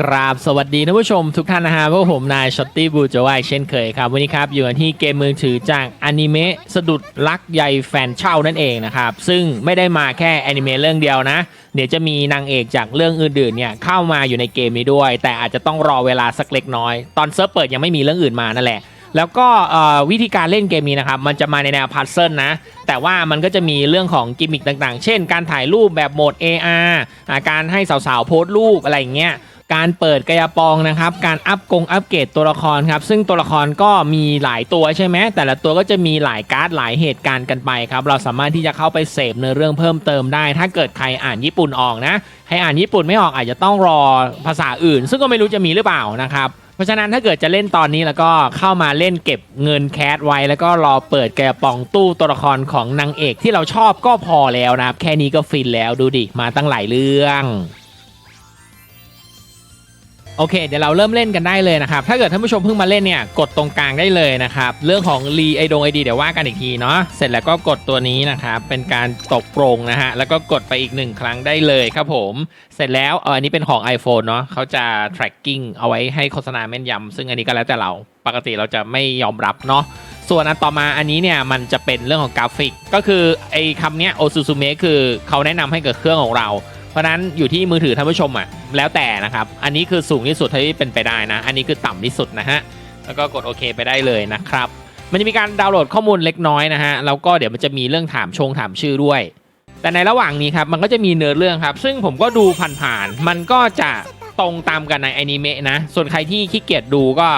กราบสวัสดีท่านผู้ชมทุกท่านนะฮะพวกผมนายช็อตตี้บูจวายเช่นเคยครับ วันนี้ครับ อยู่กันที่เกมมือถือจากอนิเมะสะดุดรักใยแฟนเช่านั่นเองนะครับ ซึ่งไม่ได้มาแค่อนิเมะเรื่องเดียวนะ เดี๋ยวจะมีนางเอกจากเรื่องอื่นๆเนี่ยเข้ามาอยู่ในเกมนี้ด้วย แต่อาจจะต้องรอเวลาสักเล็กน้อย ตอนเซิร์ฟเปิดยังไม่มีเรื่องอื่นมานั่นแหละแล้วก็วิธีการเล่นเกมนี้นะครับ มันจะมาในแนวพัซเซิลนะ แต่ว่ามันก็จะมีเรื่องของกิมมิคต่างๆ เช่น การถ่ายรูปแบบโหมด AR อ่าการให้สาวๆ โพสต์รูปอะไรอย่างเงี้ย การเปิดกายปองนะครับ การอัพกงอัปเกรดตัวละครครับ ซึ่งตัวละครก็มีหลายตัวใช่ไหมแต่ละตัวก็จะมีหลายการ์ดหลายเหตุการณ์กันไปครับ เราสามารถที่จะเข้าไปเสพเนื้อเรื่องเพิ่มเติมได้ ถ้าเกิดใครอ่านญี่ปุ่นออกนะ ใครอ่านญี่ปุ่นไม่ออกอาจจะต้องรอภาษาอื่น ซึ่งก็ไม่รู้จะมีหรือเปล่านะครับเพราะฉะนั้นถ้าเกิดจะเล่นตอนนี้แล้วก็เข้ามาเล่นเก็บเงินแคสไว้ แล้วก็รอเปิดแกปองตู้ตัวละครของนางเอกที่เราชอบก็พอแล้วนะครับ แค่นี้ก็ฟินแล้วดูดิ มาตั้งหลายเรื่อง โอเค เดี๋ยวเราเริ่มเล่นกันได้เลยนะครับ ถ้าเกิดท่านผู้ชมเพิ่งมาเล่นเนี่ย กดตรงกลางได้เลยนะครับ เรื่องของรีไอดงไอดีเดี๋ยวว่ากันอีกทีเนาะ เสร็จแล้วก็กดตัวนี้นะครับ เป็นการตกโปรงนะฮะ แล้วก็กดไปอีกหนึ่งครั้งได้เลยครับผม เสร็จแล้วเอออันนี้เป็นของ iPhone เนาะเขาจะ tracking เอาไว้ให้โฆษณาแม่นยำ ซึ่งอันนี้ก็แล้วแต่เรา ปกติเราจะไม่ยอมรับเนาะส่วนอันต่อมาอันนี้เนี่ยมันจะเป็นเรื่องของกราฟิก ก็คือไอ้คำเนี้ยโอซูซูเมะคือเขาแนะนำให้กับเครื่องของเรา เพราะนั้นอยู่ที่มือถือท่านผู้ชมอะแล้วแต่นะครับ อันนี้คือสูงที่สุดที่เป็นไปได้นะ อันนี้คือต่ำที่สุดนะฮะแล้วก็กดโอเคไปได้เลยนะครับ มันจะมีการดาวน์โหลดข้อมูลเล็กน้อยนะฮะแล้วก็เดี๋ยวมันจะมีเรื่องถามชงถามชื่อด้วย แต่ในระหว่างนี้ครับมันก็จะมีเนื้อเรื่องครับ ซึ่งผมก็ดูผ่านๆมันก็จะ ตรงตามกันในอนิเมะนะ ส่วนใครที่ขี้เกียจดูก็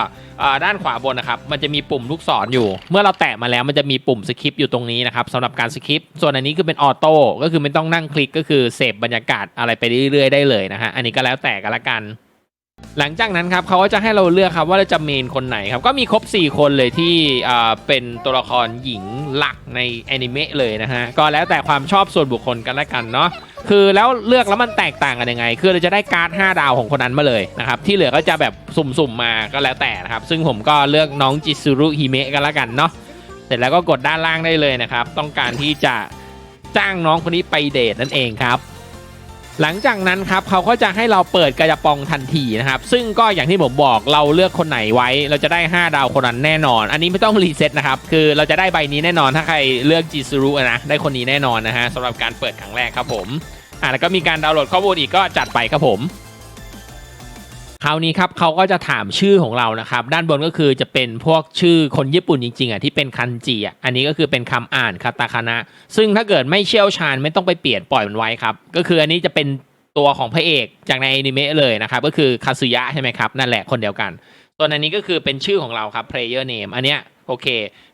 ด้านขวาบนนะครับ มันจะมีปุ่มลูกศรอยู่ เมื่อเราแตะมาแล้วมันจะมีปุ่มสคริปต์อยู่ตรงนี้นะครับสำหรับการสคริปต์ ส่วนอันนี้คือเป็นออโต้ ก็คือไม่ต้องนั่งคลิกก็คือเสพบรรยากาศอะไรไปเรื่อยๆได้เลยนะฮะ อันนี้ก็แล้วแต่กันละกัน หลังจากนั้นครับเขาก็จะให้เราเลือกครับว่าเราจะเมนคนไหนครับ ก็มีครบ 4 คนเลยที่เป็นตัวละครหญิงหลักในแอนิเมะเลยนะฮะ ก็แล้วแต่ความชอบส่วนบุคคลกันละกันเนาะคือแล้วเลือกแล้วมันแตกต่างกันยังไง คือเราจะได้การ์ด5 ดาวของคนนั้นมาเลยนะครับ ที่เหลือก็จะแบบสุ่มๆมาก็แล้วแต่นะครับ ซึ่งผมก็เลือกน้องจิซุรุฮิเมะกันละกันเนาะเสร็จแล้วก็กดด้านล่างได้เลยนะครับ ต้องการที่จะจ้างน้องคนนี้ไปเดทนั่นเองครับ หลังจากนั้นครับเขาก็จะให้เราเปิดกระปองทันทีนะครับ ซึ่งก็อย่างที่ผมบอกเราเลือกคนไหนไว้ เราจะได้ 5 ดาวคนนั้นแน่นอน อันนี้ไม่ต้องรีเซ็ตนะครับ คือเราจะได้ใบนี้แน่นอนถ้าใครเลือกจิซูรุนะได้คนนี้แน่นอนนะฮะสำหรับการเปิดครั้งแรกครับผมอ่าแล้วก็มีการดาวน์โหลดข้อมูลอีกก็จัดไปครับผม คราวนี้ครับเขาก็จะถามชื่อของเรานะครับ ด้านบนก็คือจะเป็นพวกชื่อคนญี่ปุ่นจริงๆอะที่เป็นคันจิอะอันนี้ก็คือเป็นคำอ่านคาตาคานะ ซึ่งถ้าเกิดไม่เชี่ยวชาญไม่ต้องไปเปลี่ยนปล่อยมันไว้ครับ ก็คืออันนี้จะเป็นตัวของพระเอกจากในอนิเมะเลยนะครับ ก็คือคาซุยะใช่ไหมครับ นั่นแหละคนเดียวกัน ตัวนอันนี้ก็คือเป็นชื่อของเราครับ player name อันเนี้ย โอเค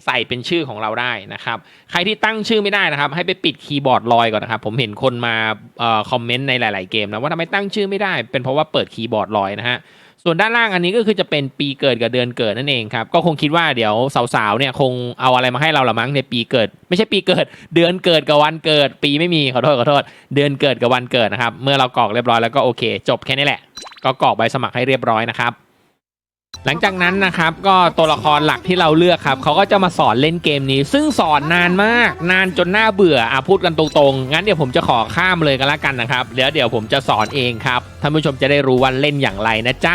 ใส่เป็นชื่อของเราได้นะครับ ใครที่ตั้งชื่อไม่ได้นะครับ ให้ไปปิดคีย์บอร์ดลอยก่อนนะครับ ผมเห็นคนมาออคอมเมนต์ในหลาย ๆ เกมนะว่าทำไมตั้งชื่อไม่ได้ เป็นเพราะว่าเปิดคีย์บอร์ดลอยนะฮะส่วนด้านล่างอันนี้ก็คือจะเป็นปีเกิดกับเดือนเกิดนั่นเองครับ ก็คงคิดว่าเดี๋ยวสาวๆเนี่ยคงเอาอะไรมาให้เราละมั้งในปีเกิด ไม่ใช่ปีเกิด เดือนเกิดกับวันเกิด ปีไม่มีขอโทษขอโทษ เดือนเกิดกับวันเกิดนะครับ เมื่อเรากรอกเรียบร้อยแล้วก็โอเค จบแค่นี้แหละ ก็กรอกใบสมัครให้เรียบร้อยนะครับ หลังจากนั้นนะครับก็ตัวละครหลักที่เราเลือกครับเขาก็จะมาสอนเล่นเกมนี้ ซึ่งสอนนานมาก นานจนน่าเบื่ออะพูดกันตรงๆงั้นเดี๋ยวผมจะขอข้ามเลยกันละกันนะครับเดี๋ยวเดี๋ยวผมจะสอนเองครับท่านผู้ชมจะได้รู้ว่าเล่นอย่างไรนะจ๊ะ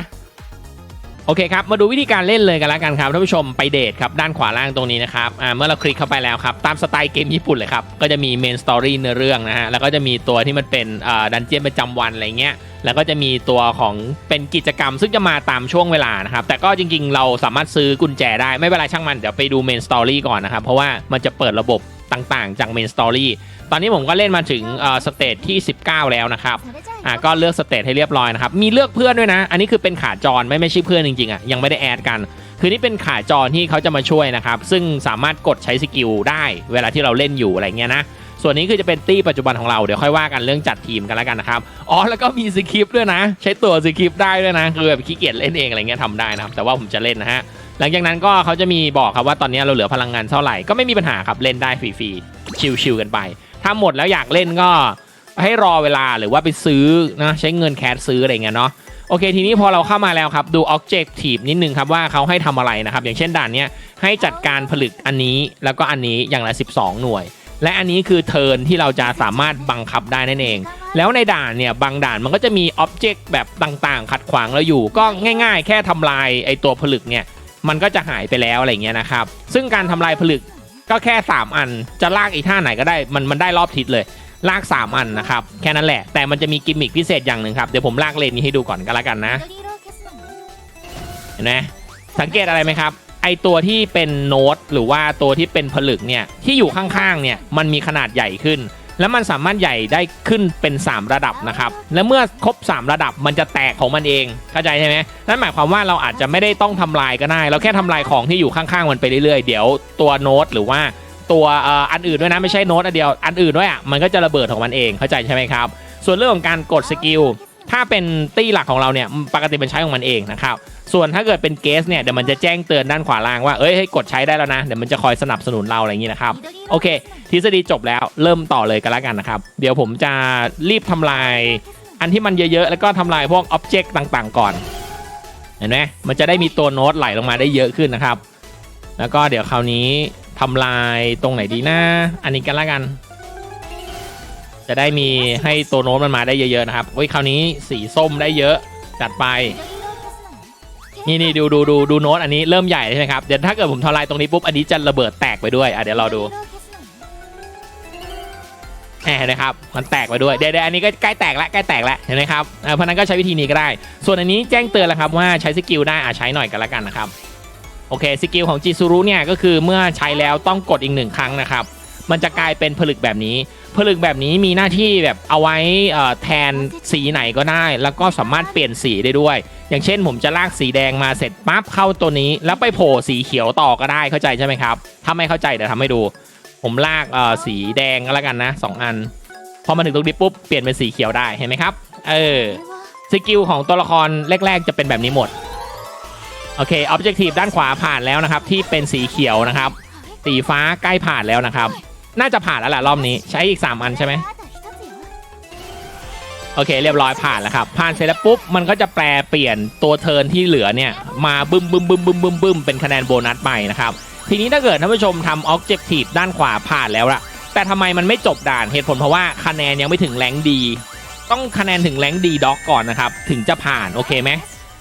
โอเคครับ มาดูวิธีการเล่นเลยกันแล้วกันครับท่านผู้ชมไปเดทครับด้านขวาล่างตรงนี้นะครับอ่าเมื่อเราคลิกเข้าไปแล้วครับ ตามสไตล์เกมญี่ปุ่นเลยครับ ก็จะมีเมนสตอรี่เนื้อเรื่องนะฮะ แล้วก็จะมีตัวที่มันเป็นอ่าดันเจียนประจำวันอะไรเงี้ยแล้วก็จะมีตัวของเป็นกิจกรรม ซึ่งจะมาตามช่วงเวลานะครับ แต่ก็จริงๆ เราสามารถซื้อกุญแจได้ไม่เป็นไรช่างมันเดี๋ยวไปดูเมนสตอรี่ก่อนนะครับเพราะว่ามันจะเปิดระบบ ต่างๆ จากเมนสตอรี่ตอนนี้ผมก็เล่นมาถึงสเตจที่ 19 แล้วนะครับอะก็เลือกสเตทให้เรียบร้อยนะครับ มีเลือกเพื่อนด้วยนะ อันนี้คือเป็นขาจรไม่ไม่ใช่เพื่อนจริงๆอะยังไม่ได้แอดกัน คือนี่เป็นขาจรที่เขาจะมาช่วยนะครับ ซึ่งสามารถกดใช้สกิลได้เวลาที่เราเล่นอยู่อะไรเงี้ยนะส่วนนี้คือจะเป็นตี้ปัจจุบันของเราเดี๋ยวค่อยว่ากันเรื่องจัดทีมกันแล้วกันนะครับอ๋อแล้วก็มีสคริปต์ด้วยนะ ใช้ตัวสคริปต์ได้ด้วยนะคือแบบขี้เกียจเล่นเองอะไรเงี้ยทำได้นะครับแต่ว่าผมจะเล่นนะฮะ หลังจากนั้นก็เขาจะมีบอกครับว่าตอนนี้เราเหลือพลังงานเท่าไหร่ก็ไม่มีปัญหาครับเล่นได้ฟรีๆชิลๆกันไป ถ้าหมดแล้วอยากเล่นก็ให้รอเวลาหรือว่าไปซื้อนะใช้เงินแคสซื้ออะไรเงี้ยเนาะโอเคทีนี้พอเราเข้ามาแล้วครับดู Objective นิดนึงครับว่าเขาให้ทำอะไรนะครับ อย่างเช่นด่านเนี้ยให้จัดการผลึกอันนี้แล้วก็อันนี้อย่างละ 12 หน่วย และอันนี้คือเทิร์นที่เราจะสามารถบังคับได้นั่นเอง แล้วในด่านเนี่ยบางด่านมันก็จะมีอ็อบเจกต์แบบต่างๆ ขัดขวางเราอยู่ ก็ง่าย ๆ แค่ทำลายไอตัวผลึกเนี่ย มันก็จะหายไปแล้วอะไรเงี้ยนะครับ ซึ่งการทำลายผลึกก็แค่ 3 อันจะลากอีกท่าไหนก็ได้มันมันได้รอบทิศเลย ลาก 3 อันนะครับ แค่นั้นแหละ แต่มันจะมีกิมมิคพิเศษอย่างหนึ่งครับเดี๋ยวผมลากเลนนี้ให้ดูก่อนก็แล้วกันนะเห็นไหมสังเกตอะไรไหมครับไอตัวที่เป็นโน้ตหรือว่าตัวที่เป็นผลึกเนี่ยที่อยู่ข้างๆเนี่ยมันมีขนาดใหญ่ขึ้น แล้วมันสามารถใหญ่ได้ขึ้นเป็น 3 ระดับนะครับ และเมื่อครบ 3 ระดับมันจะแตกของมันเองเข้าใจใช่ไหมนั่นหมายความว่าเราอาจจะไม่ได้ต้องทำลายก็ได้ เราแค่ทำลายของที่อยู่ข้างๆมันไปเรื่อยๆ เดี๋ยวตัวโน้ตหรือว่าตัวออันอื่นด้วยนะไม่ใช่โน้ตอันเดียวอันอื่นด้วยอะมันก็จะระเบิดของมันเองเข้าใจใช่ไหมครับ ส่วนเรื่องของการกดสกิลถ้าเป็นตี้หลักของเราเนี่ยปกติเป็นใช้ของมันเองนะครับ ส่วนถ้าเกิดเป็นเกสเนี่ยเดี๋ยวมันจะแจ้งเตือนด้านขวาล่างว่าเอ้ยให้กดใช้ได้แล้วนะเดี๋ยวมันจะคอยสนับสนุนเราอะไรอย่างนี้นะครับโอเค ทฤษฎีจบแล้วเริ่มต่อเลยกันแล้วกันนะครับ เดี๋ยวผมจะรีบทำลาย อันที่มันเยอะๆ แล้วก็ทำลายพวกอ็อบเจกต์ต่างๆ ก่อน เห็นไหมมันจะได้มีตัวโน้ตไหลลงมาได้เยอะขึ้นนะครับ แล้วก็เดี๋ยวคราวนี้ทำลายตรงไหนดีนะ อันนี้กันแล้วกัน จะได้มีให้ตัวโน้ตมันมาได้เยอะๆนะครับเฮ้ยคราวนี้สีส้มได้เยอะจัดไป นี่นี่ดูดูดูดูโน้ตอันนี้เริ่มใหญ่ใช่ไหมครับเดี๋ยวถ้าเกิดผมทลายตรงนี้ปุ๊บอันนี้จะระเบิดแตกไปด้วยอะเดี๋ยวรอดูแหมเห็นไหมครับมันแตกไปด้วยเดี๋ยวอันนี้ก็ใกล้แตกแล้วใกล้แตกแล้วเห็นไหมครับเพราะนั้นก็ใช้วิธีนี้ก็ได้ ส่วนอันนี้แจ้งเตือนแล้วครับว่าใช้สกิลได้อะใช้หน่อยกันแล้วกันนะครับโอเคสกิลของจิซูรุเนี่ยก็คือเมื่อใช้แล้วต้องกดอีกหนึ่งครั้งนะครับ มันจะกลายเป็นผลึกแบบนี้ ผลึกแบบนี้มีหน้าที่แบบเอาไว้แทนสีไหนก็ได้ แล้วก็สามารถเปลี่ยนสีได้ด้วย อย่างเช่น ผมจะลากสีแดงมาเสร็จปั๊บเข้าตัวนี้ แล้วไปโผล่สีเขียวต่อก็ได้เข้าใจใช่ไหมครับ ถ้าไม่เข้าใจเดี๋ยวทำให้ดู ผมลากสีแดงก็แล้วกันนะสองอัน พอมาถึงตรงนี้ปุ๊บเปลี่ยนเป็นสีเขียวได้เห็นไหมครับ เออสกิลของตัวละครแรก ๆ จะเป็นแบบนี้หมดโอเคออบเจกตีฟด้านขวาผ่านแล้วนะครับ ที่เป็นสีเขียวนะครับ สีฟ้าใกล้ผ่านแล้วนะครับ น่าจะผ่านแล้วแหละรอบนี้ใช้อีก 3 อันใช่ไหมโอเค เรียบร้อยผ่านแล้วครับผ่านเสร็จแล้วปุ๊บมันก็จะแปลเปลี่ยนตัวเทิร์นที่เหลือเนี่ยมาบึ้มบึ้มบึ้มบึ้มบึ้มบึ้มเป็นคะแนนโบนัสไปนะครับทีนี้ถ้าเกิดท่านผู้ชมทำออบเจกตีฟด้านขวาผ่านแล้วละแต่ทำไมมันไม่จบด่านเหตุผลเพราะว่าคะแนนยังไม่ถึงแรงดี ต้องคะแนนถึงแรงดีด็อกก่อนนะครับถึงจะผ่านโอเคไหม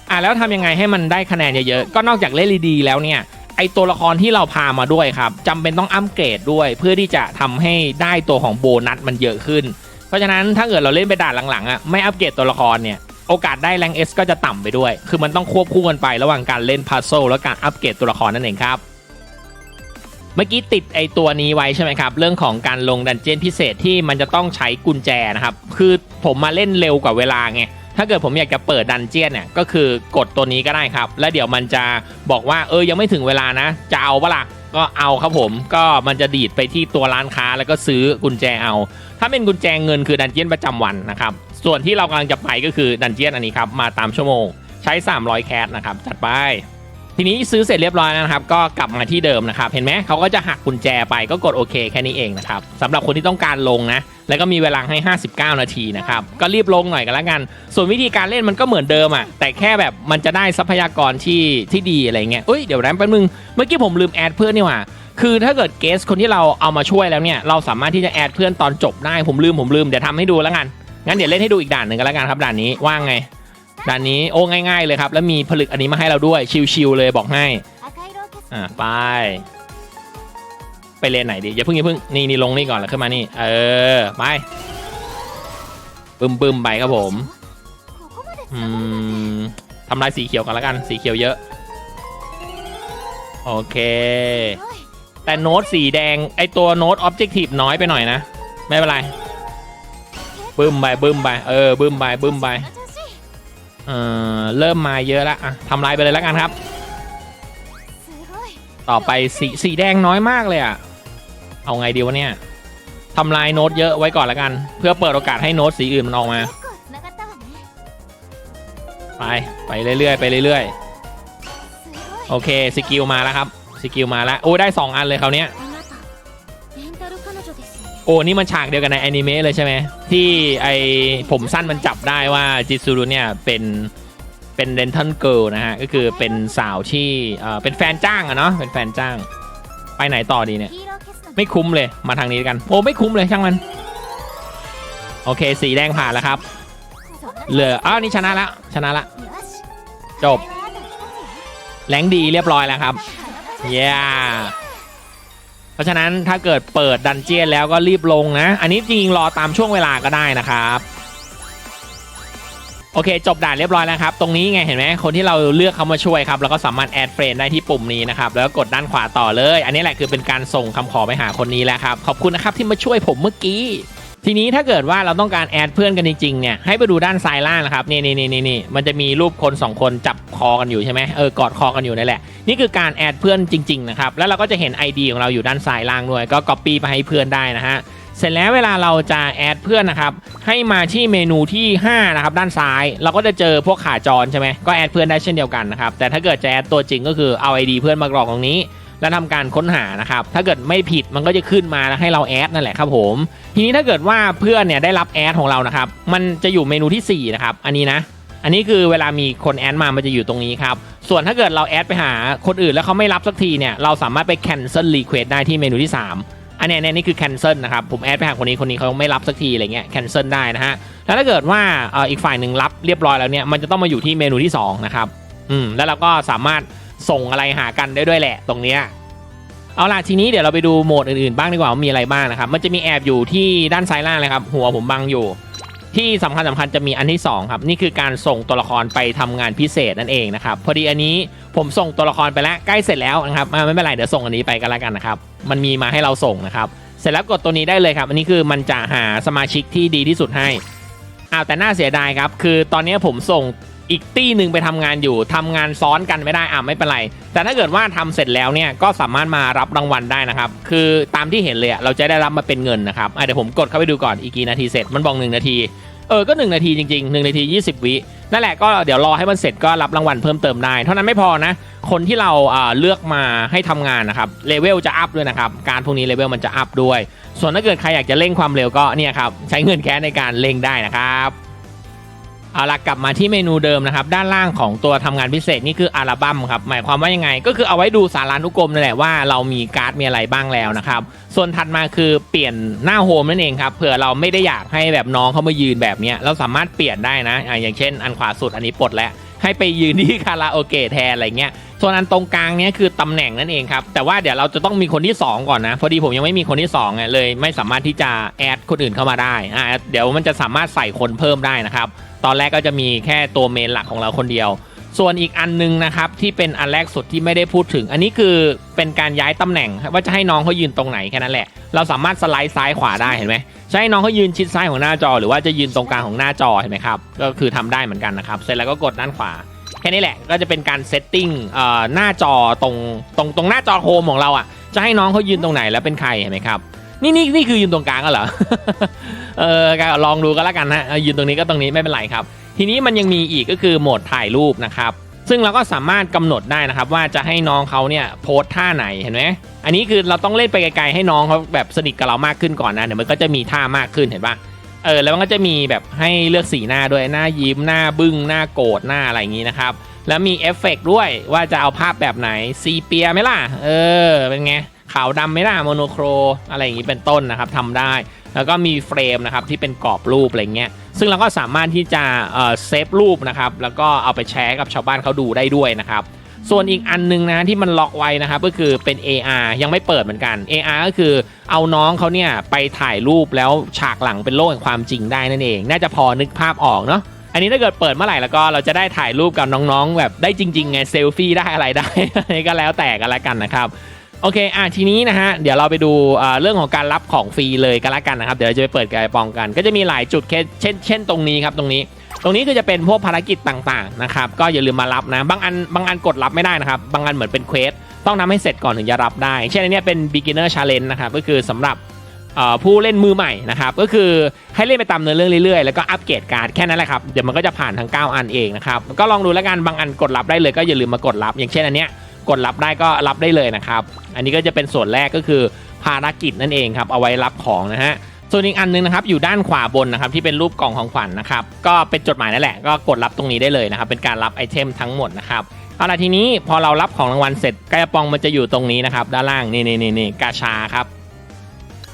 อะแล้วทำยังไงให้มันได้คะแนนเยอะๆก็นอกจากเล่นดีแล้วเนี่ย ไอตัวละครที่เราพามาด้วยครับจำเป็นต้องอัปเกรดด้วย เพื่อที่จะทำให้ได้ตัวของโบนัสมันเยอะขึ้น เพราะฉะนั้นถ้าเกิดเราเล่นไปด่านหลังๆอะไม่อัปเกรดตัวละครเนี่ยโอกาสได้แรง S ก็จะต่ำไปด้วย คือมันต้องควบคู่กันไประหว่างการเล่นพัซโซและการอัปเกรดตัวละครนั่นเองครับ เมื่อกี้ติดไอตัวนี้ไว้ใช่ไหมครับ เรื่องของการลงดันเจียนพิเศษที่มันจะต้องใช้กุญแจนะครับ คือผมมาเล่นเร็วกว่าเวลาไง ถ้าเกิดผมอยากจะเปิดดันเจียนเนี่ยก็คือกดตัวนี้ก็ได้ครับ แล้วเดี๋ยวมันจะบอกว่าเออยังไม่ถึงเวลานะ จะเอาปะล่ะก็เอาครับผมก็มันจะดีดไปที่ตัวร้านค้าแล้วก็ซื้อกุญแจเอา ถ้าเป็นกุญแจเงินคือดันเจียนประจำวันนะครับ ส่วนที่เรากำลังจะไปก็คือดันเจียนอันนี้ครับมาตามชั่วโมง ใช้ 300 แคสนะครับจัดไป ทีนี้ซื้อเสร็จเรียบร้อยแล้วนะครับ ก็กลับมาที่เดิมนะครับ เห็นไหมเขาก็จะหักกุญแจไปก็กดโอเคแค่นี้เองนะครับสำหรับคนที่ต้องการลงนะ แล้วก็มีเวลาให้ 59 นาทีนะครับ ก็รีบลงหน่อยกันล้วกัน ส่วนวิธีการเล่นมันก็เหมือนเดิมอะ แต่แค่แบบมันจะได้ทรัพยากรที่ที่ดีอะไรเงี้ยเอ้ย เดี๋ยวแรมแป๊บนึง เมื่อกี้ผมลืมแอดเพื่อนนี่หว่า คือถ้าเกิดเกสคนที่เราเอามาช่วยแล้วเนี่ย เราสามารถที่จะแอดเพื่อนตอนจบได้ ผมลืมผมลืม เดี๋ยวทำให้ดูแล้วกัน งั้นเดี๋ยวเล่นให้ดูอีกด่านหนึ่งกันล้วกันครับด่านนี้ว่างไง ด่านนี้โอ้ง่าย ๆ เลยครับ แล้วมีผลึกอันนี้มาให้เราด้วยชิวๆเลยบอกให้อ่าไป ไปเลนไหนดีอย่าเพิ่งอย่าเพิ่งนี่นี่ลงนี่ก่อนแล้วขึ้นมานี่ เออไปบึมบึมไปครับผมอืมทำลายสีเขียวกันแล้วกันสีเขียวเยอะ โอเค แต่โน้ตสีแดงไอตัวโน้ตออบเจกตีฟน้อยไปหน่อยนะ ไม่เป็นไรบึ้มไปบึ้มไปเออบึ้มไปบึ้มไป เออเริ่มมาเยอะแล้วอะทำลายไปเลยแล้วกันครับ ต่อไปสีสีแดงน้อยมากเลยอะเอาไงดีวะเนี่ยทำลายโน้ตเยอะไว้ก่อนแล้วกัน เพื่อเปิดโอกาสให้โน้ตสีอื่นมันออกมา ไปไปเรื่อยๆไปเรื่อยๆโอเคสกิลมาแล้วครับสกิลมาแล้วโอ้ได้ 2 อันเลยคราวเนี้ย โอ้นี่มันฉากเดียวกันในแอนิเมะเลยใช่ไหมที่ไอผมสั้นมันจับได้ว่าจิซูรุเนี่ยเป็นเป็นเดนทันเกิลนะฮะ ก็คือเป็นสาวที่เอ่อเป็นแฟนจ้างอะเนาะเป็นแฟนจ้าง ไปไหนต่อดีเนี่ย ไม่คุ้มเลยมาทางนี้กัน โอ้ไม่คุ้มเลยช่างมัน โอเค สีแดงผ่านแล้วครับ เหลืออ้าวนี่ชนะละชนะละ จบแรงดีเรียบร้อยแล้วครับ เย้ เพราะฉะนั้นถ้าเกิดเปิดดันเจียนแล้วก็รีบลงนะ อันนี้จริงๆรอตามช่วงเวลาก็ได้นะครับโอเค จบด่านเรียบร้อยแล้วครับ ตรงนี้ไงเห็นไหมคนที่เราเลือกเขามาช่วยครับแล้วก็สามารถแอดเฟรนได้ที่ปุ่มนี้นะครับ แล้วก็กดด้านขวาต่อเลย อันนี้แหละคือเป็นการส่งคำขอไปหาคนนี้แล้วครับ ขอบคุณนะครับที่มาช่วยผมเมื่อกี้ ทีนี้ถ้าเกิดว่าเราต้องการแอดเพื่อนกันจริงๆเนี่ยให้ไปดูด้านซ้ายล่างนะครับนี่นี่นี่นี่นี่มันจะมีรูปคนสองคนจับคอกันอยู่ใช่ไหมเออกอดคอกันอยู่นั่นแหละนี่คือการแอดเพื่อนจริงๆนะครับแล้วเราก็จะเห็น ID ของเราอยู่ด้านซ้ายล่างด้วย ก็ Copy ไปให้เพื่อนได้นะฮะเสร็จแล้วเวลาเราจะแอดเพื่อนนะครับให้มาที่เมนูที่ 5 นะครับ ด้านซ้าย เราก็จะเจอพวกขาจรใช่ไหมก็แอดเพื่อนได้เช่นเดียวกันนะครับแต่ถ้าเกิดจะแอดตัวจริงก็คือเอา ID เพื่อนมากรอกตรงนี้ แล้วทำการค้นหานะครับ ถ้าเกิดไม่ผิดมันก็จะขึ้นมาแล้วให้เราแอดนั่นแหละครับผม ทีนี้ถ้าเกิดว่าเพื่อนเนี่ยได้รับแอดของเรานะครับ มันจะอยู่เมนูที่4นะครับ อันนี้นะ อันนี้คือเวลามีคนแอดมา มันจะอยู่ตรงนี้ครับ ส่วนถ้าเกิดเราแอดไปหาคนอื่นแล้วเขาไม่รับสักทีเนี่ย เราสามารถไป cancel request ได้ที่เมนูที่ 3 อันนี้เนี่ยนี่คือ cancel นะครับ ผมแอดไปหาคนนี้คนนี้เขาไม่รับสักทีอะไรเงี้ย cancel ได้นะฮะ แล้วถ้าเกิดว่าอีกฝ่ายหนึ่งรับเรียบร้อยแล้วเนี่ย มันจะต้องมาอยู่ที่เมนูที่สองนะครับ อืม แล้วเราก็สามารถ ส่งอะไรหากันได้ด้วยแหละตรงเนี้ยเอาล่ะทีนี้เดี๋ยวเราไปดูโหมดอื่นๆบ้างดีกว่าว่ามีอะไรบ้างนะครับ มันจะมีแอบอยู่ที่ด้านซ้ายล่างเลยครับ หัวผมบังอยู่ ที่สำคัญสำคัญจะมีอันที่ 2 ครับ นี่คือการส่งตัวละครไปทำงานพิเศษนั่นเองนะครับ พอดีอันนี้ผมส่งตัวละครไปแล้วใกล้เสร็จแล้วนะครับอ่ไม่เป็นไรเดี๋ยวส่งอันนี้ไปกันแล้วกันนะครับมันมีมาให้เราส่งนะครับเสร็จแล้วกดตัวนี้ได้เลยครับ อันนี้คือมันจะหาสมาชิกที่ดีที่สุดให้อ้าวแต่น่าเสียดายครับ คือตอนนี้ผมส่ง อีกตี้หนึ่งไปทำงานอยู่ทำงานซ้อนกันไม่ได้อะไม่เป็นไร แต่ถ้าเกิดว่าทำเสร็จแล้วเนี่ยก็สามารถมารับรางวัลได้นะครับ คือตามที่เห็นเลยอะเราจะได้รับมาเป็นเงินนะครับอะเดี๋ยวผมกดเข้าไปดูก่อนอีกกี่นาทีเสร็จมันบอก1นาทีเออก็ 1 นาทีจริง ๆ 1 นาที 20 วินั่นแหละก็เดี๋ยวรอให้มันเสร็จก็รับรางวัลเพิ่มเติมได้ เท่านั้นไม่พอนะ คนที่เราเลือกมาให้ทำงานนะครับเลเวลจะอัพด้วยนะครับ การพวกนี้เลเวลมันจะอัพด้วย ส่วนถ้าเกิดใครอยากจะเร่งความเร็วก็เนี่ยครับใช้เงินแค่ในการเร่งได้นะครับ เอาละกลับมาที่เมนูเดิมนะครับ ด้านล่างของตัวทำงานพิเศษนี่คืออัลบั้มครับ หมายความว่ายังไง ก็คือเอาไว้ดูสารานุกรมนั่นแหละว่าเรามีการ์ดมีอะไรบ้างแล้วนะครับ ส่วนถัดมาคือเปลี่ยนหน้าโฮมนั่นเองครับ เผื่อเราไม่ได้อยากให้แบบน้องเขามายืนแบบนี้เราสามารถเปลี่ยนได้นะออย่างเช่น อันขวาสุดอันนี้ปลดแล้วให้ไปยืนที่คาราโอเกะแทนอะไรเงี้ยส่วนอันตรงกลางเนี้ยคือตำแหน่งนั่นเองครับ แต่ว่าเดี๋ยวเราจะต้องมีคนที่ 2 ก่อนนะ พอดีผมยังไม่มีคนที่2ไงเลย ไม่สามารถที่จะแอดคนอื่นเข้ามาได้อ่าเดี๋ยวมันจะสามารถใส่คนเพิ่มได้นะครับ ตอนแรกก็จะมีแค่ตัวเมนหลักของเราคนเดียว ส่วนอีกอันนึงนะครับที่เป็นอันแรกสุดที่ไม่ได้พูดถึง อันนี้คือเป็นการย้ายตำแหน่งว่าจะให้น้องเขายืนตรงไหนแค่นั้นแหละ เราสามารถสไลด์ซ้ายขวาได้เห็นไหมจะให้น้องเขายืนชิดซ้ายของหน้าจอ หรือว่าจะยืนตรงกลางของหน้าจอเห็นไหมครับก็คือทำได้เหมือนกันนะครับเสร็จแล้วก็กดด้านขวาแค่นี้แหละก็จะเป็นการเซตติ้งหน้าจอตรงตรงตรงหน้าจอโฮมของเราอะจะให้น้องเขายืนตรงไหนแล้วเป็นใครเห็นไหมครับ นี่นี่นี่คือยืนตรงกลางก็เหรอ เออก็ลองดูก็แล้วกันนะยืนตรงนี้ก็ตรงนี้ไม่เป็นไรครับ ทีนี้มันยังมีอีกก็คือโหมดถ่ายรูปนะครับ ซึ่งเราก็สามารถกำหนดได้นะครับ ว่าจะให้น้องเขาเนี่ยโพสท่าไหนเห็นไหมอันนี้คือเราต้องเล่นไปไกลๆให้น้องเขาแบบสนิทกับเรามากขึ้นก่อนนะเดี๋ยวมันก็จะมีท่ามากขึ้นเห็นปะเออแล้วมันก็จะมีแบบให้เลือกสีหน้าด้วยหน้ายิ้มหน้าบึ้งหน้าโกรธหน้าอะไรอย่างนี้นะครับแล้วมีเอฟเฟกต์ด้วยว่าจะเอาภาพแบบไหนซีเปียไหมล่ะเออเป็นไง ขาวดำไหมล่ะโมโนโครอะไรอย่างนี้เป็นต้นนะครับทำได้ แล้วก็มีเฟรมนะครับที่เป็นกรอบรูปอะไรเงี้ยซึ่งเราก็สามารถที่จะเซฟรูปนะครับแล้วก็เอาไปแชร์กับชาวบ้านเขาดูได้ด้วยนะครับส่วนอีกอันนึงนะที่มันล็อกไว้นะครับก็คือเป็น AR ยังไม่เปิดเหมือนกัน AR ก็คือเอาน้องเขาเนี่ยไปถ่ายรูปแล้วฉากหลังเป็นโลกแห่งความจริงได้นั่นเอง น่าจะพอนึกภาพออกเนาะอันนี้ถ้าเกิดเปิดเมื่อไหร่แล้วก็เราจะได้ถ่ายรูปกับน้องๆ แบบได้จริงๆไงเซลฟี่ได้อะไรได้ก็แล้วแต่กันละกันนะครับ โอเค อะทีนี้นะฮะ เดี๋ยวเราไปดูเรื่องของการรับของฟรีเลยกันละกันนะครับ เดี๋ยวเราจะไปเปิดกายปองกัน ก็จะมีหลายจุดเช่น เช่น ตรงนี้ครับ ตรงนี้ ตรงนี้คือจะเป็นพวกภารกิจต่างๆนะครับ ก็อย่าลืมมารับนะ บางอัน บางอันกดรับไม่ได้นะครับ บางอันเหมือนเป็นเควส ต้องทำให้เสร็จก่อนถึงจะรับได้ เช่นอันนี้เป็น beginner challenge นะครับ ก็คือสำหรับผู้เล่นมือใหม่นะครับ ก็คือให้เล่นไปตามเนื้อเรื่องเรื่อยๆ แล้วก็อัปเกรดการ์ดแค่นั้นแหละครับ เดี๋ยวมันก็จะผ่านทั้ง 9 อันเองนะครับ ก็ลองดูแล้วกัน บางอันกดรับได้เลยก็อย่าลืมมากดรับ อย่างเช่นอันเนี้ย กดรับได้ก็รับได้เลยนะครับ อันนี้ก็จะเป็นส่วนแรกก็คือภารกิจนั่นเองครับ เอาไว้รับของนะฮะ ส่วนอีกอันนึงนะครับอยู่ด้านขวาบนนะครับที่เป็นรูปกล่องของขวัญนะครับ ก็เป็นจดหมายนั่นแหละก็กดรับตรงนี้ได้เลยนะครับ เป็นการรับไอเทมทั้งหมดนะครับเอาล่ะทีนี้พอเรารับของรางวัลเสร็จกระปองมันจะอยู่ตรงนี้นะครับ ด้านล่างนี่นี่นี่นี่กาชาครับ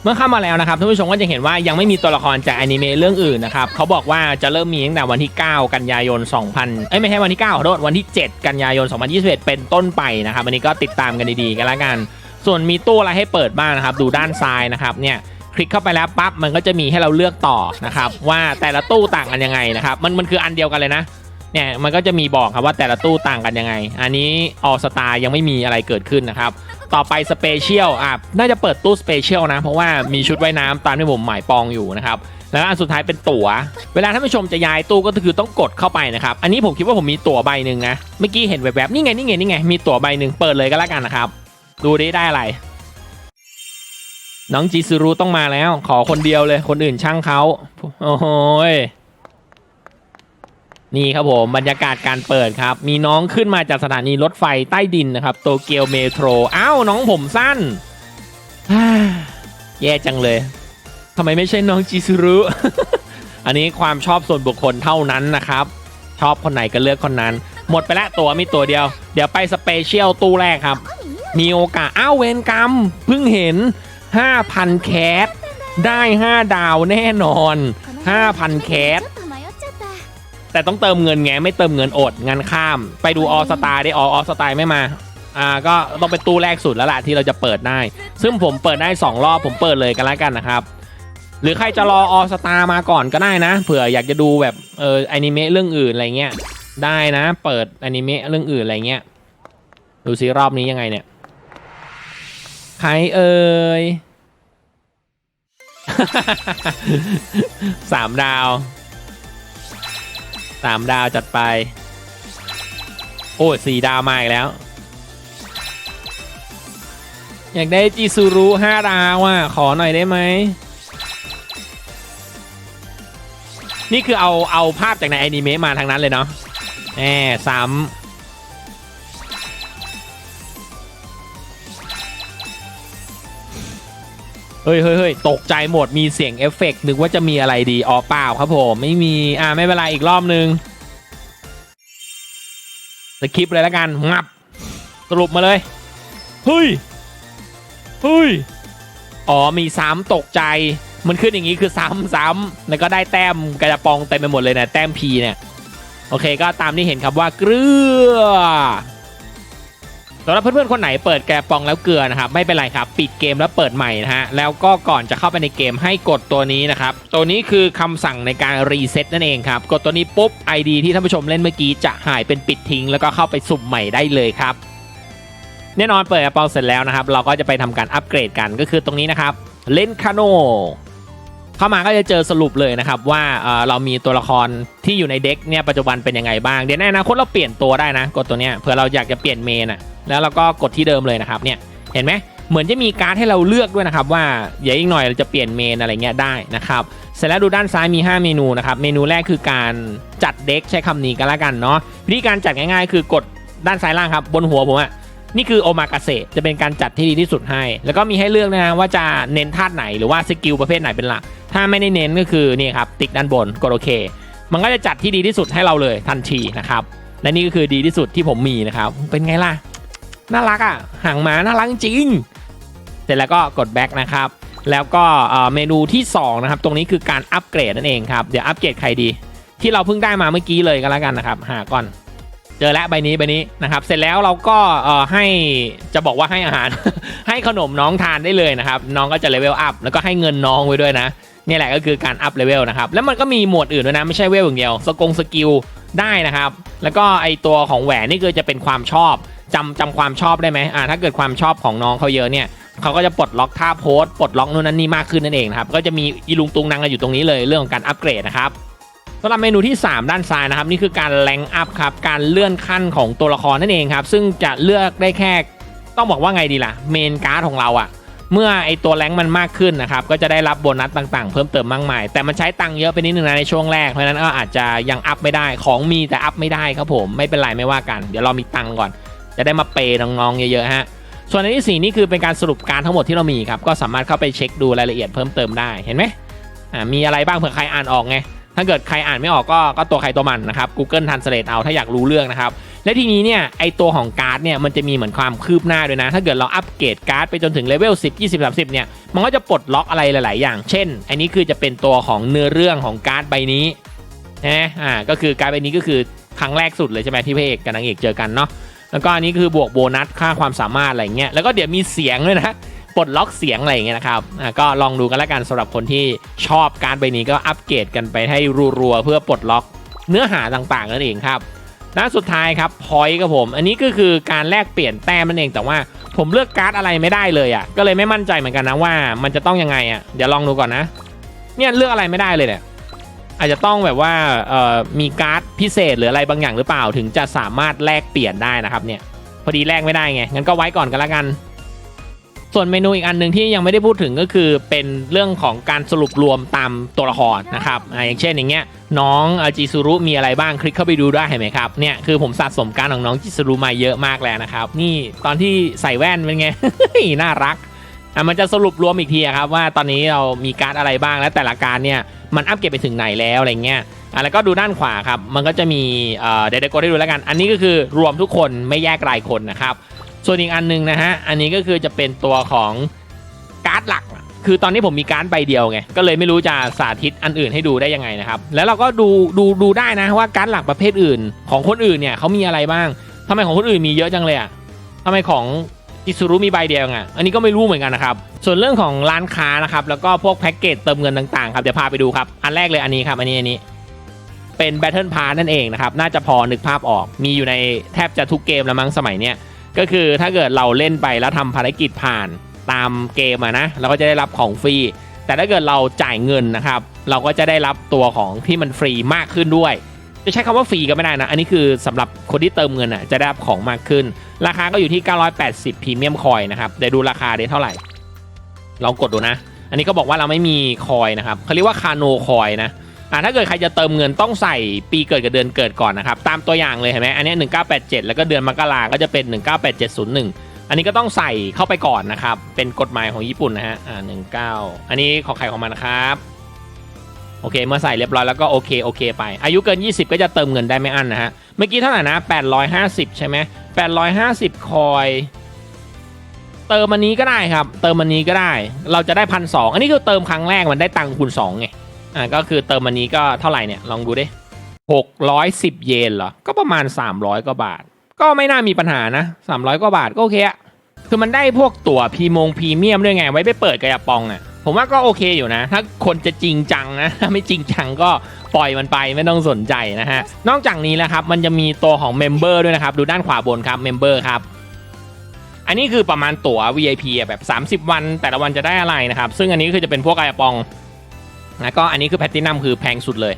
เมื่อเข้ามาแล้วนะครับท่านผู้ชมก็จะเห็นว่ายังไม่มีตัวละครจากอนิเมะเรื่องอื่นนะครับเขาบอกว่าจะเริ่มมีตั้งแต่วันที่ 9 กันยายน 2000 เอ้ยไม่ใช่วันที่ 9ขอโทษวันที่ 7 กันยายน 2021 เป็นต้นไปนะครับอันนี้ก็ติดตามกันดีๆกันล้วกัน ส่วนมีตู้อะไรให้เปิดบ้างนะครับดูด้านซ้ายนะครับเนี่ยคลิกเข้าไปแล้วปั๊บมันก็จะมีให้เราเลือกต่อนะครับว่าแต่ละตู้ต่างกันยังไงนะครับมันมันคืออันเดียวกันเลยนะเนี่ยมันก็จะมีบอกครับว่าแต่ละตู้ต่างกันยังไง อันนี้ออสตายังไม่มีอะไรเกิดขึ้นนะครับ ต่อไปสเปเชียลอะน่าจะเปิดตู้สเปเชียลนะ เพราะว่ามีชุดว่ายน้ำตามที่ผมหมายปองอยู่นะครับแล้วอันสุดท้ายเป็นตั๋ว เวลาท่านผู้ชมจะย้ายตู้ก็คือต้องกดเข้าไปนะครับ อันนี้ผมคิดว่าผมมีตั๋วใบหนึ่งนะ เมื่อกี้เห็นแวบๆ นี่ไงนี่ไงนี่ไง มีตั๋วใบหนึ่งเปิดเลยก็แล้วกันนะครับ ดูดิได้อะไร น้องจิซูรุต้องมาแล้ว ขอคนเดียวเลย คนอื่นช่างเขา โอ้โห นี่ครับผมบรรยากาศการเปิดครับ มีน้องขึ้นมาจากสถานีรถไฟใต้ดินนะครับ โตเกียวเมโทรอ้าวน้องผมสั้น แย่จังเลยทำไมไม่ใช่น้องจิซุรุ อันนี้ความชอบส่วนบุคคลเท่านั้นนะครับ ชอบคนไหนก็เลือกคนนั้น หมดไปแล้วตัวมีตัวเดียว เดี๋ยวไปสเปเชียลตู้แรกครับ มีโอกาสอ้าวเวนกรรมเพิ่งเห็น 5,000 แคสได้ 5 ดาวแน่นอน 5,000 แคส แต่ต้องเติมเงินไงไม่เติมเงินอดงานข้าม ไปดูออสตาได้ออสตาไม่มาอ่าก็ต้องเป็นตู้แรกสุดแล้วล่ะที่เราจะเปิดได้ ซึ่งผมเปิดได้ 2 รอบผมเปิดเลยกันแล้วกันนะครับ หรือใครจะรอออสตามาก่อนก็ได้นะ เผื่ออยากจะดูแบบเอออนิเมะเรื่องอื่นอะไรเงี้ยได้นะ เปิดอนิเมะเรื่องอื่นอะไรเงี้ยดูซิรอบนี้ยังไงเนี่ยใครเอ่ยสามดาว สามดาวจัดไป โอ้สี่ดาวมาอีกแล้ว อยากได้จีซูรุห้าดาวอะ ขอหน่อยได้ไหม นี่คือเอาเอาภาพจากในอนิเมะมาทางนั้นเลยเนาะแหมซ้ำ เฮ้ยเฮ้ยเฮ้ยตกใจหมด มีเสียงเอฟเฟกต์นึกว่าจะมีอะไรดี อ๋อเปล่าครับผม ไม่มี อ่าไม่เป็นไรอีกรอบนึง สคริปเลยแล้วกัน งับ สรุปมาเลย เฮ้ย เฮ้ย อ๋อ มีซ้ำตกใจ มันขึ้นอย่างนี้คือซ้ำซ้ำแล้วก็ได้แต้มกระปองเต็มไปหมดเลยเนะ แต้มพีเนี่ย โอเค ก็ตามที่เห็นครับว่าเกลือ สำหรับเพื่อนๆคนไหนเปิดแกปองแล้วเกลือนะครับไม่เป็นไรครับปิดเกมแล้วเปิดใหม่นะฮะแล้วก็ก่อนจะเข้าไปในเกมให้กดตัวนี้นะครับตัวนี้คือคำสั่งในการรีเซ็ตนั่นเองครับกดตัวนี้ปุ๊บ ID ที่ท่านผู้ชมเล่นเมื่อกี้จะหายเป็นปิดทิ้ง แล้วก็เข้าไปสุ่มใหม่ได้เลยครับแน่นอนเปิดกระเป๋าเสร็จแล้วนะครับเราก็จะไปทำการอัปเกรดกันก็คือตรงนี้นะครับเลนคาโน เข้ามาก็จะเจอสรุปเลยนะครับว่าเรามีตัวละครที่อยู่ในเด็กเนี่ยปัจจุบันเป็นยังไงบ้างเดี๋ยวในอนาคตเราเปลี่ยนตัวได้นะกดตัวเนี้ยเผื่อเราอยากจะเปลี่ยนเมนอะแล้วเราก็กดที่เดิมเลยนะครับเนี่ยเห็นไหมเหมือนจะมีการ์ดให้เราเลือกด้วยนะครับว่าเดี๋ยวอีกหน่อยเราจะเปลี่ยนเมนอะไรเงี้ยได้นะครับเสร็จแล้วดูด้านซ้ายมี 5 เมนูนะครับเมนูแรกคือการจัดเด็กใช้คำนี้กันละกันเนาะวิธีการจัดง่ายๆ คือกดด้านซ้ายล่างครับบนหัวผมอะ นี่คือโอมากาเสะจะเป็นการจัดที่ดีที่สุดให้ แล้วก็มีให้เลือกนะว่าจะเน้นธาตุไหนหรือว่าสกิลประเภทไหนเป็นหลัก ถ้าไม่ได้เน้นก็คือนี่ครับติ๊กด้านบนกดโอเค มันก็จะจัดที่ดีที่สุดให้เราเลยทันทีนะครับและนี่ก็คือดีที่สุดที่ผมมีนะครับ เป็นไงล่ะ น่ารักอะหางหมาน่ารักจริง เสร็จแล้วก็กดแบ็กนะครับ แล้วก็เมนูที่สองนะครับ ตรงนี้คือการอัปเกรดนั่นเองครับ เดี๋ยวอัปเกรดใครดี ที่เราเพิ่งได้มาเมื่อกี้เลยก็แล้วกันนะครับ หาก่อน เจอแล้วใบนี้ใบนี้นะครับ เสร็จแล้วเราก็เอ่อให้จะบอกว่าให้อาหาร ให้ขนมน้องทานได้เลยนะครับ น้องก็จะเลเวลอัพแล้วก็ให้เงินน้องไว้ด้วยนะนี่แหละก็คือการอัพเลเวลนะครับ แล้วมันก็มีหมวดอื่นด้วยนะ ไม่ใช่เวลอย่างเดียวสกงสกิลได้นะครับ แล้วก็ไอตัวของแหวนนี่คือจะเป็นความชอบจำจำความชอบได้ไหมอ่าถ้าเกิดความชอบของน้องเขาเยอะเนี่ยเขาก็จะปลดล็อกท่าโพสปลดล็อกนู่นนั่นนี่มากขึ้นนั่นเองนะครับก็จะมีอีลุงตุงนางกันอยู่ตรงนี้เลยเรื่องของการอัปเกรดนะครับ สำหรับเมนูที่ 3 ด้านซ้ายนะครับนี่คือการแรงอัพครับการเลื่อนขั้นของตัวละครนั่นเองครับซึ่งจะเลือกได้แค่ต้องบอกว่าไงดีล่ะเมนการ์ดของเราอะเมื่อไอตัวแรงมันมากขึ้นนะครับก็จะได้รับโบนัสต่างๆ เพิ่มเติมมากมาย แต่มันใช้ตังค์เยอะไปนิดนึงนะในช่วงแรกเพราะนั้นก็อาจจะยังอัพไม่ได้ของมีแต่อัพไม่ได้ครับผมไม่เป็นไรไม่ว่ากัน เดี๋ยวเรามีตังค์ก่อน จะได้มาเปย์น้องๆเยอะๆฮะส่วนในที่สี่นี่คือเป็นการสรุปการทั้งหมดที่เรามีครับก็สามารถเข้าไปเช็คดูรายละเอียดเพิ่มเติมได้เห็นไหมอ่ามีอะไรบ้างเผื่อใครอ่านออกไง ถ้าเกิดใครอ่านไม่ออกก็ก็ตัวใครตัวมันนะครับ Google Translate เอาถ้าอยากรู้เรื่องนะครับ และทีนี้เนี่ยไอตัวของการ์ดเนี่ยมันจะมีเหมือนความคืบหน้าด้วยนะ ถ้าเกิดเราอัปเกรดการ์ดไปจนถึงเลเวล10 20 30เนี่ยมันก็จะปลดล็อกอะไรหลาย ๆ อย่าง เช่น อันนี้คือจะเป็นตัวของเนื้อเรื่องของการ์ดใบนี้นะอ่าก็คือการ์ดใบนี้ก็คือครั้งแรกสุดเลยใช่ไหมที่พระเอกกับนางเอกเจอกันเนาะแล้วก็อันนี้คือบวกโบนัสค่าความสามารถอะไรเงี้ยแล้วก็เดี๋ยวมีเสียงด้วยนะ ปลดล็อกเสียงอะไรอย่างเงี้ยนะครับก็ลองดูกันแล้วกันสำหรับคนที่ชอบการ์ดใบนี้ก็อัปเกรดกันไปให้รัวๆเพื่อปลดล็อกเนื้อหาต่างๆนั่นเองครับด้านสุดท้ายครับพอยต์ครับผม อันนี้ก็คือการแลกเปลี่ยนแต้มนั่นเองแต่ว่าผมเลือกการ์ดอะไรไม่ได้เลยอะก็เลยไม่มั่นใจเหมือนกันนะว่ามันจะต้องยังไงอะเดี๋ยวลองดูก่อนนะ เนี่ยเลือกอะไรไม่ได้เลยเนี่ยอาจจะต้องแบบว่าเอ่อมีการ์ดพิเศษหรืออะไรบางอย่างหรือเปล่าถึงจะสามารถแลกเปลี่ยนได้นะครับเนี่ยพอดีแลกไม่ได้ไงงั้นก็ไว้ก่อนกันละกัน ส่วนเมนูอีกอันหนึ่งที่ยังไม่ได้พูดถึงก็คือเป็นเรื่องของการสรุปรวมตามตัวละครนะครับอ่าอย่างเช่นอย่างเงี้ยน้องจิซูรุมีอะไรบ้างคลิกเข้าไปดูได้เห็นไหมครับเนี่ยคือผมสะสมการของน้องจิซูรุมาเยอะมากแล้วนะครับ นี่ตอนที่ใส่แว่นเป็นไงน่ารักอะมันจะสรุปรวมอีกทีครับว่าตอนนี้เรามีการดอะไรบ้างและแต่ละการเนี่ยมันอัปเกรดไปถึงไหนแล้วอะไรเงี้ยอะแล้วก็ดูด้านขวาครับมันก็จะมีเอ่อเดี๋ยวเดี๋ยวกดให้ดูแล้วกัน อันนี้ก็คือรวมทุกคนไม่แยกรายคนนะครับ ส่วนอีกอันหนึงนะฮะ อันนี้ก็คือจะเป็นตัวของการ์ดหลัก คือตอนนี้ผมมีการ์ดใบเดียวไง ก็เลยไม่รู้จะสาธิตอันอื่นให้ดูได้ยังไงนะครับ แล้วเราก็ดูดูดูได้นะว่าการ์ดหลักประเภทอื่น ของคนอื่นเนี่ยเขามีอะไรบ้างทำไมของคนอื่นมีเยอะจังเลยอะทำไมของอิซูรุมีใบเดียวไงอันนี้ก็ไม่รู้เหมือนกันนะครับ ส่วนเรื่องของร้านค้านะครับแล้วก็พวกแพ็กเกจเติมเงินต่างๆครับเดี๋ยวพาไปดูครับ อันแรกเลยอันนี้ครับอันนี้อันนี้เป็น Battle Pass นั่นเองนะครับ น่าจะพอนึกภาพออก มีอยู่ในแทบจะทุกเกมแล้วมั้งสมัยเนี้ย ก็คือถ้าเกิดเราเล่นไปแล้วทำภารกิจผ่านตามเกมอะนะเราก็จะได้รับของฟรี แต่ถ้าเกิดเราจ่ายเงินนะครับ เราก็จะได้รับตัวของที่มันฟรีมากขึ้นด้วย จะใช้คำว่าฟรีก็ไม่ได้นะ อันนี้คือสำหรับคนที่เติมเงินอะจะได้รับของมากขึ้น ราคาก็อยู่ที่ 980พรีเมียมคอยนะครับเดี๋ยวดูราคาได้เท่าไหร่ ลองกดดูนะ อันนี้ก็บอกว่าเราไม่มีคอยนะครับเขาเรียกว่าคาโนคอยนะ อ่าถ้าเกิดใครจะเติมเงินต้องใส่ปีเกิดกับเดือนเกิดก่อนนะครับ ตามตัวอย่างเลยเห็นไหมอันนี้ 1987 แล้วก็เดือนมกราก็จะเป็น 198701 อันนี้ก็ต้องใส่เข้าไปก่อนนะครับ เป็นกฎหมายของญี่ปุ่นนะฮะ อ่า 19 อันนี้ของใครของมันนะครับ โอเค เมื่อใส่เรียบร้อยแล้วก็โอเค โอเคไป อายุเกิน 20 ก็จะเติมเงินได้ไม่อั้นนะฮะ เมื่อกี้เท่าไหร่นะ 850 ใช่ไหม850 คอยเติมอันนี้ก็ได้ครับ เติมอันนี้ก็ได้ เราจะได้พันสองอันนี้คือเติมครั้งแรกมันได้ตังค์คูณสองไง อ่าก็คือเติมอันนี้ก็เท่าไหร่เนี่ยลองดูดิหกร้อยสิบเยนเหรอ ก็ประมาณ300กว่าบาท ก็ไม่น่ามีปัญหานะ300กว่าบาทก็โอเคอะคือมันได้พวกตั๋วพรีมงพรีเมียมด้วยไง ไว้ไปเปิดกระยาปองอะผมว่าก็โอเคอยู่นะ ถ้าคนจะจริงจังนะ ถ้าไม่จริงจังก็ปล่อยมันไปไม่ต้องสนใจนะฮะ นอกจากนี้แล้วครับ มันจะมีตัวของเมมเบอร์ด้วยนะครับ ดูด้านขวาบนครับเมมเบอร์ครับ อันนี้คือประมาณตั๋ว VIP อะแบบ 30 วันแต่ละวันจะได้อะไรนะครับ ซึ่งอันนี้คือจะเป็นพวกกระยปอง แล้วก็อันนี้คือแพตตินัมคือแพงสุดเลย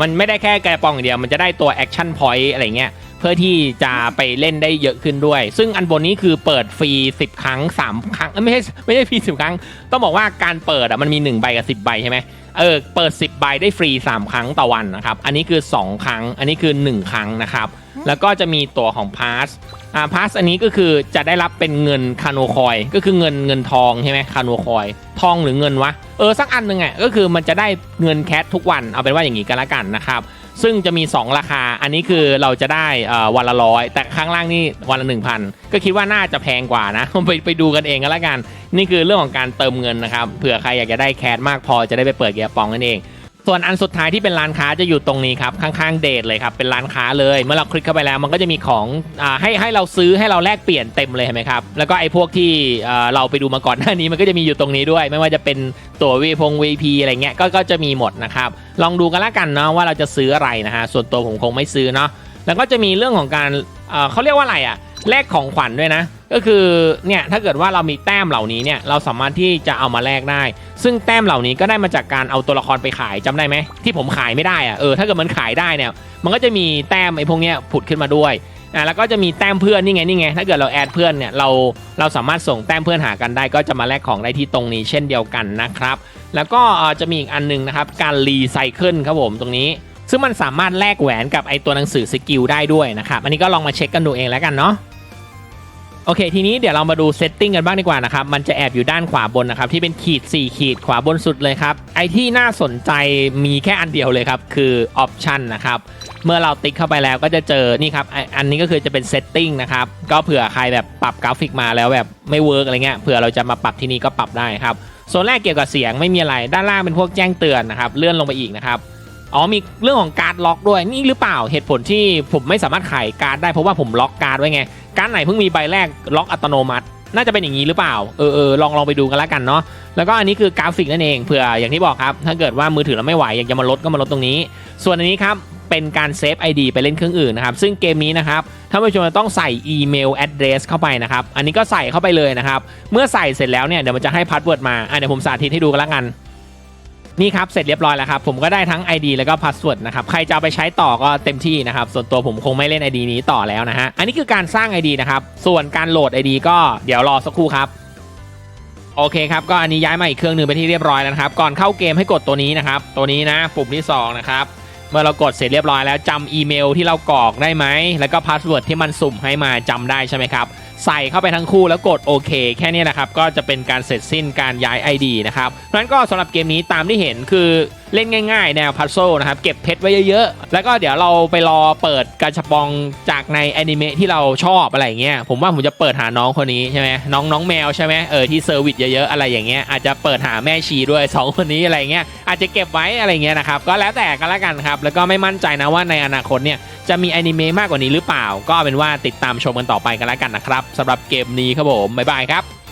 มันไม่ได้แค่กระปองอย่างเดียว มันจะได้ตัวแอคชั่นพอยต์อะไรเงี้ย เพื่อที่จะไปเล่นได้เยอะขึ้นด้วย ซึ่งอันบนนี้คือเปิดฟรี 10 ครั้ง 3 ครั้งไม่ใช่ไม่ใช่ฟรี 10 ครั้ง ต้องบอกว่าการเปิดอะมันมี 1 ใบกับ 10 ใบใช่ไหมเออเปิด 10 ใบได้ฟรี 3 ครั้งต่อวันนะครับ อันนี้คือ 2 ครั้ง อันนี้คือ 1 ครั้งนะครับ แล้วก็จะมีตัวของพาสอ่าพาสอันนี้ก็คือจะได้รับเป็นเงินคาโนคอยก็คือเงินเงินทองใช่ไหมคาโนคอย ทองหรือเงินวะเออสักอันหนึ่งอะก็คือมันจะได้เงินแคททุกวันเอาเป็นว่าอย่างนี้กันละกันนะครับซึ่งจะมี 2 ราคา อันนี้คือเราจะได้อ่อวันละร้อย แต่ข้างล่างนี่วันละ 1,000 ก็คิดว่าน่าจะแพงกว่านะ ไปไปดูกันเองกันละกัน นี่คือเรื่องของการเติมเงินนะครับ เผื่อใครอยากจะได้แคทมากพอจะได้ไปเปิดเกียร์ปองนั่นเอง ส่วนอันสุดท้ายที่เป็นร้านค้าจะอยู่ตรงนี้ครับ ข้างๆเดทเลยครับ เป็นร้านค้าเลย เมื่อเราคลิกเข้าไปแล้วมันก็จะมีของอให้ให้เราซื้อให้เราแลกเปลี่ยนเต็มเลยเห็นไหมครับ แล้วก็ไอ้พวกที่เราไปดูมาก่อนหน้านี้มันก็จะมีอยู่ตรงนี้ด้วย ไม่ว่าจะเป็นตัววีพง VP อะไรเงี้ยก็ก็จะมีหมดนะครับ ลองดูกันละกันเนาะว่าเราจะซื้ออะไรนะฮะส่วนตัวผมคงไม่ซื้อเนาะแล้วก็จะมีเรื่องของการเขาเรียกว่าอะไรอะ แลกของขวัญด้วยนะ ก็คือเนี่ยถ้าเกิดว่าเรามีแต้มเหล่านี้เนี่ยเราสามารถที่จะเอามาแลกได้ ซึ่งแต้มเหล่านี้ก็ได้มาจากการเอาตัวละครไปขายจำได้ไหมที่ผมขายไม่ได้อะเออถ้าเกิดมันขายได้เนี่ยมันก็จะมีแต้มไอ้พวกเนี้ยผุดขึ้นมาด้วยอ่าแล้วก็จะมีแต้มเพื่อนนี่ไงนี่ไงถ้าเกิดเราแอดเพื่อนเนี่ยเราเราสามารถส่งแต้มเพื่อนหากันได้ ก็จะมาแลกของได้ที่ตรงนี้เช่นเดียวกันนะครับแล้วก็จะมีอีกอันหนึงนะครับการรีไซเคิลครับผมตรงนี้ซึ่งมันสามารถแลกแหวนกับไอตัวหนังสือสกิลได้ด้วยนะครับ อันนี้ก็ลองมาเช็คกันดูเองแล้วกันเนาะ โอเค ทีนี้เดี๋ยวเรามาดูเซตติ้งกันบ้างดีกว่านะครับ มันจะแอบอยู่ด้านขวาบนนะครับ ที่เป็นขีด 4 ขีดขวาบนสุดเลยครับ ไอที่น่าสนใจมีแค่อันเดียวเลยครับ คือออปชันนะครับ เมื่อเราติ๊กเข้าไปแล้วก็จะเจอนี่ครับไออันนี้ก็คือจะเป็นเซตติ้งนะครับ ก็เผื่อใครแบบปรับกราฟิกมาแล้วแบบไม่เวิร์กอะไรเงี้ยเผื่อเราจะมาปรับที่นี่ก็ปรับได้ครับส่วนแรกเกี่ยวกับเสียงไม่มีอะไรด้านล่างเป็นพวกแจ้งเตือนนะครับเลื่อนลงไปอีกนะครับ อ๋อมีเรื่องของการ์ดล็อกด้วยนี่หรือเปล่าเหตุผลที่ผมไม่สามารถขายการ์ดได้เพราะว่าผมล็อกการ์ดไว้ไงการ์ดไหนเพิ่งมีใบแรกล็อกอัตโนมัติ น่าจะเป็นอย่างนี้หรือเปล่าเออเออลองลองไปดูกันแล้วกันเนาะแล้วก็อันนี้คือกราฟิกนั่นเองเผื่ออย่างที่บอกครับถ้าเกิดว่ามือถือเราไม่ไหวอยากจะมาลดก็มาลดตรงนี้ ส่วนอันนี้ครับเป็นการเซฟ ID ไปเล่นเครื่องอื่นนะครับซึ่งเกมนี้นะครับท่านผู้ชมจะต้องใส่อีเมล address เข้าไปนะครับอันนี้ก็ใส่เข้าไปเลยนะครับเมื่อใส่เสร็จแล้วเนี่ยเดี๋ยวมันจะให้พาสเวิร์ดมาอะเดี๋ยวผมสาธิตให้ดูกันแล้วกัน นี่ครับเสร็จเรียบร้อยแล้วครับผมก็ได้ทั้ง ID แล้วก็พาสเวิร์ดนะครับใครจะเอาไปใช้ต่อก็เต็มที่นะครับส่วนตัวผมคงไม่เล่น ID นี้ต่อแล้วนะฮะอันนี้คือการสร้าง ID นะครับส่วนการโหลด ID ก็เดี๋ยวรอสักครู่ครับโอเคครับก็อันนี้ย้ายมาอีกเครื่องหนึ่งไปนที่เรียบร้อยแล้วนะครับก่อนเข้าเกมให้กดตัวนี้นะครับตัวนี้นะปุ่มที่2นะครับ มื่อเรากดเสร็จเรียบร้อยแล้วจำอีเมลที่เรากรอกได้ไหม แล้วก็พาสเวิร์ดที่มันสุ่มให้มาจำได้ใช่ไหมครับ ใส่เข้าไปทั้งคู่แล้วกดโอเค แค่นี้นะครับ ก็จะเป็นการเสร็จสิ้นการย้าย ID นะครับเพราะฉะนั้นก็สำหรับเกมนี้ตามที่เห็นคือ เล่นง่ายๆ แนวพัซโซนะครับ เก็บเพชรไว้เยอะๆ แล้วก็เดี๋ยวเราไปรอเปิดกาชาปองจากในแอนิเมะที่เราชอบอะไรเงี้ยผมว่าผมจะเปิดหาน้องคนนี้ใช่ไหมน้องน้องแมวใช่ไหมเออที่เซอร์วิสเยอะๆอะไรอย่างเงี้ยอาจจะเปิดหาแม่ชีด้วยสองคนนี้อะไรเงี้ยอาจจะเก็บไว้อะไรเงี้ยนะครับก็แล้วแต่กันละกันครับแล้วก็ไม่มั่นใจนะว่าในอนาคตเนี่ยจะมีแอนิเมะมากกว่านี้หรือเปล่า ก็เป็นว่าติดตามชมกันต่อไปกันล้วกันนะครับสำหรับเกมนี้ครับผมบ๊ายบายครับ